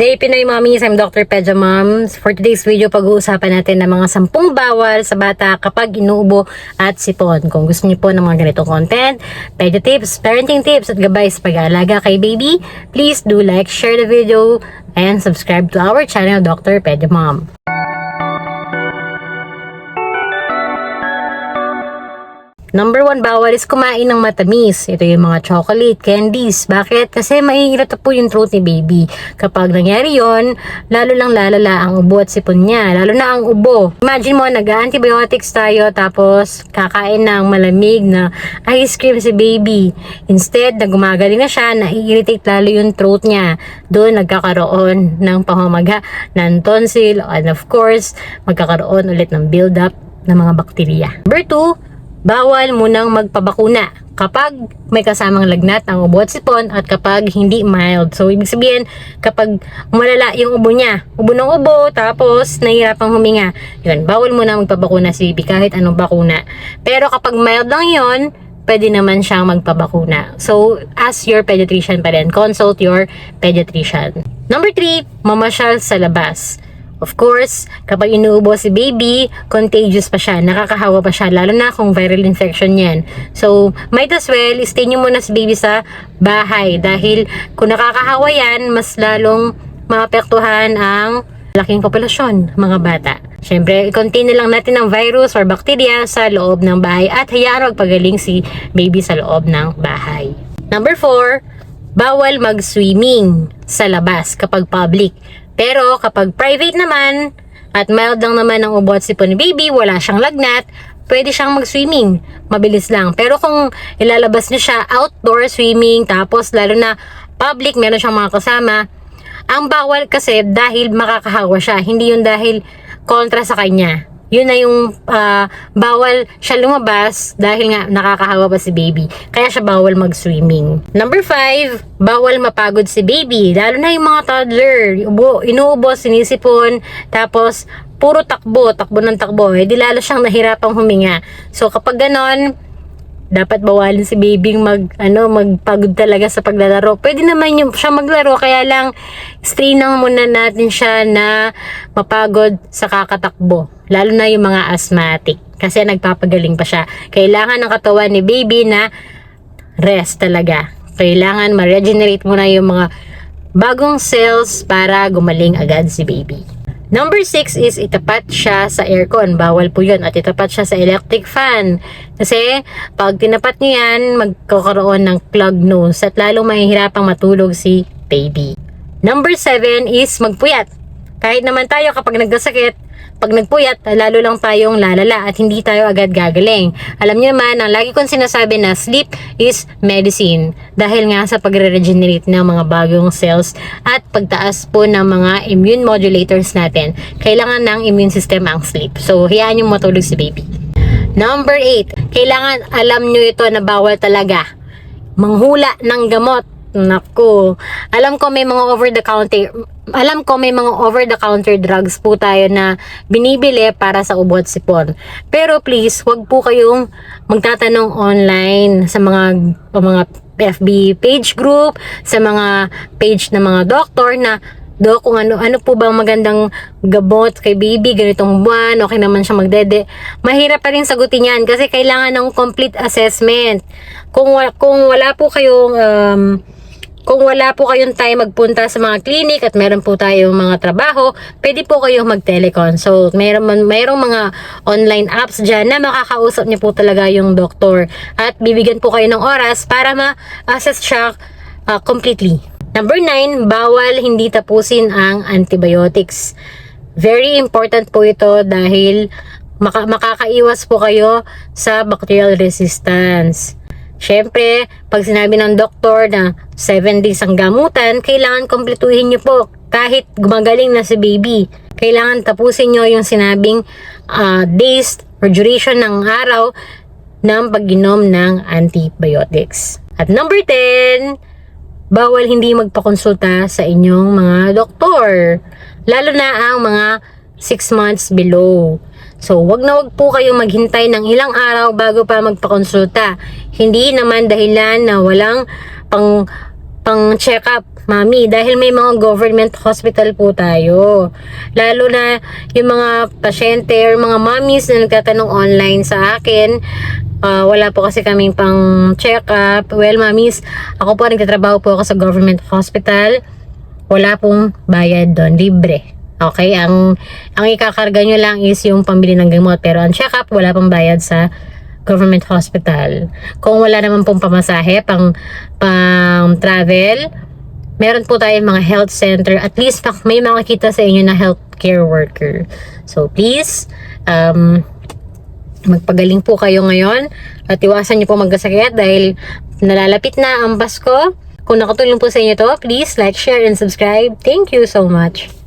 day, Pinoy Mommies. I'm Dr. Pedja Moms. For today's video, pag-uusapan natin ng mga sampung bawal sa bata kapag inuubo at sipon. Kung gusto niyo po ng mga ganitong content, pedja tips, parenting tips, at gabay sa pag-aalaga kay baby, please do like, share the video, and subscribe to our channel, Dr. Pedja Mom. Number one, bawal is kumain ng matamis. Ito yung mga chocolate, candies. Bakit? Kasi maiirita po yung throat ni baby. Kapag nangyari yon, lalo lang lalala ang ubo at sipon niya. Lalo na ang ubo. Imagine mo, nag-antibiotics tayo tapos kakain ng malamig na ice cream si baby. Instead, na gumagaling na siya, nai-irritate lalo yung throat niya. Doon nagkakaroon ng pamamaga ng tonsil and of course, magkakaroon ulit ng build-up ng mga bakterya. Number two, bawal munang magpabakuna kapag may kasamang lagnat ang ubo at sipon at kapag hindi mild. So, ibig sabihin, kapag malala yung ubo niya, ubo ng ubo, tapos nahihirapang huminga, yun, bawal muna magpabakuna si baby kahit anong bakuna. Pero kapag mild lang yon pwede naman siyang magpabakuna. So, ask your pediatrician pa rin. Consult your pediatrician. Number three, mamasyal sa labas. Of course, kapag inuubo si baby, contagious pa siya, nakakahawa pa siya, lalo na kung viral infection yan. So, might as well, stay nyo muna si baby sa bahay dahil kung nakakahawa yan, mas lalong maapektuhan ang laking populasyon, mga bata. Siyempre, i-contain na lang natin ang virus or bacteria sa loob ng bahay at hayaan magpagaling si baby sa loob ng bahay. Number 4, bawal mag-swimming sa labas kapag public. Pero kapag private naman, at mild lang naman ang ubo at sipon ni baby, wala siyang lagnat, pwede siyang mag-swimming. Mabilis lang. Pero kung ilalabas niya siya outdoor swimming, tapos lalo na public, meron siyang mga kasama, ang bawal kasi dahil makakahawa siya, hindi yun dahil kontra sa kanya. Yun na yung ah, bawal siya lumabas dahil nga nakakahawa pa si baby. Kaya siya bawal mag-swimming. Number 5, bawal mapagod si baby. Lalo na yung mga toddler. Ubo, inuubo, sinisipon, tapos puro takbo, takbo ng takbo. Eh, di lalo siyang nahirapang huminga. So kapag ganon, dapat bawalin si baby mag ano magpagod talaga sa paglalaro. Pwede naman yung siya maglaro kaya lang strain lang muna natin siya na mapagod sa kakatakbo. Lalo na yung mga asthmatic kasi nagpapagaling pa siya. Kailangan ng katawan ni baby na rest talaga. Kailangan ma-regenerate muna yung mga bagong cells para gumaling agad si baby. Number 6 is itapat siya sa aircon. Bawal po yun. At itapat siya sa electric fan. Kasi pag tinapat niyo yan, magkakaroon ng clogged nose at lalong mahihirapang matulog si baby. Number 7 is magpuyat. Kahit naman tayo kapag nagkasakit, pag nagpuyat, lalo lang tayong lalala at hindi tayo agad gagaling. Alam niyo naman, ang lagi kong sinasabi na sleep is medicine. Dahil nga sa pagre-regenerate ng mga bagong cells at pagtaas po ng mga immune modulators natin, kailangan ng immune system ang sleep. So, hayaan yung matulog si baby. Number 8, kailangan alam nyo ito na bawal talaga. Manghula ng gamot. Nako, alam ko may mga over the counter alam ko may mga over the counter drugs po tayo na binibili para sa ubo at sipon. Pero please, wag po kayong magtatanong online sa mga mga FB page group, sa mga page ng mga doktor na do kung ano ano po bang magandang gamot kay baby ganitong buwan? Okay naman siya magdede. Mahirap pa rin sagutin yan kasi kailangan ng complete assessment. Kung kung wala po kayong um, kung wala po kayong time magpunta sa mga clinic at meron po tayong mga trabaho, pwede po kayong mag-teleconsult. Meron, man- mayroong mga online apps dyan na makakausap niyo po talaga yung doktor at bibigyan po kayo ng oras para ma-assess siya ah, completely. Number 9, bawal hindi tapusin ang antibiotics. Very important po ito dahil maka- makakaiwas po kayo sa bacterial resistance. Siyempre, pag sinabi ng doktor na 7 days ang gamutan, kailangan kompletuhin niyo po kahit gumagaling na si baby. Kailangan tapusin niyo yung sinabing ah, days or duration ng araw ng pag-inom ng antibiotics. At number 10, bawal hindi magpakonsulta sa inyong mga doktor. Lalo na ang mga 6 months below. So, wag na wag po kayong maghintay ng ilang araw bago pa magpakonsulta. Hindi naman dahilan na walang pang pang check-up, mami, dahil may mga government hospital po tayo. Lalo na yung mga pasyente or mga mommies na nagtatanong online sa akin, ah, wala po kasi kaming pang check-up. Well, mommies, ako po nagtatrabaho po ako sa government hospital. Wala pong bayad doon, libre. Okay, ang ang ikakarga nyo lang is yung pambili ng gamot pero ang check-up wala pang bayad sa government hospital. Kung wala naman pong pamasahe, pang, pang travel, meron po tayong mga health center. At least may makakita sa inyo na healthcare worker. So please, um, magpagaling po kayo ngayon at iwasan niyo po magkasakit dahil nalalapit na ang Pasko. Kung nakatulong po sa inyo to, please like, share, and subscribe. Thank you so much.